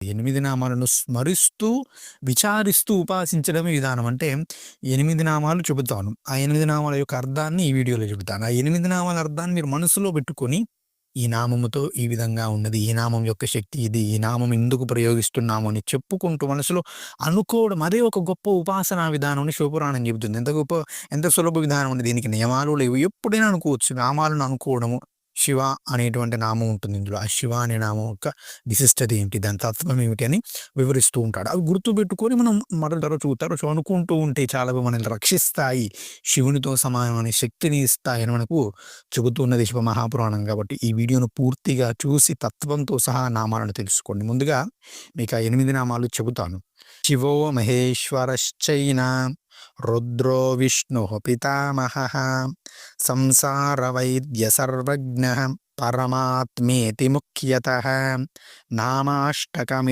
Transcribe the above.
ఎనిమిది నామాలను స్మరిస్తూ విచారిస్తూ ఉపాసించడమే విధానం. అంటే ఎనిమిది నామాలు చెబుతాను. ఆ ఎనిమిది నామాల యొక్క అర్థాన్ని ఈ వీడియోలో చెబుతాను. ఆ ఎనిమిది నామాల అర్థాన్ని మీరు మనసులో పెట్టుకొని ఈ నామముతో ఈ విధంగా ఉన్నది ఈ నామం యొక్క శక్తి ఇది ఈ నామం ఎందుకు ప్రయోగిస్తున్నాము అని చెప్పుకుంటూ మనసులో అనుకోవడం అదే ఒక గొప్ప ఉపాసనా విధానం అని శివపురాణం చెబుతుంది. ఎంత గొప్ప ఎంత సులభ విధానం ఉంది దీనికి నియమాలు లేవు. ఎప్పుడైనా అనుకోవచ్చు నామాలను అనుకోవడము. శివ అనేటువంటి నామం ఉంటుంది ఇందులో. ఆ శివ అనే నామం యొక్క విశిష్టత ఏమిటి? దాని తత్వం ఏమిటి అని వివరిస్తూ ఉంటాడు. అవి గుర్తుపెట్టుకొని మనం మరొక తరచు తరచు అనుకుంటూ ఉంటే చాలా మనల్ని రక్షిస్తాయి. శివునితో సమానమైన శక్తిని ఇస్తాయి అని మనకు చెబుతున్నది శివ మహాపురాణం కాబట్టి ఈ వీడియోను పూర్తిగా చూసి తత్వంతో సహా నామాలను తెలుసుకోండి. ముందుగా మీకు ఆ ఎనిమిది నామాలు చెబుతాను. శివో మహేశ్వరశ్చైన रुद्रो विष्णु पितामह। संसार वैद्य सर्वज्ञ परमात्मेति मुख्यतः। नामाष्टकमि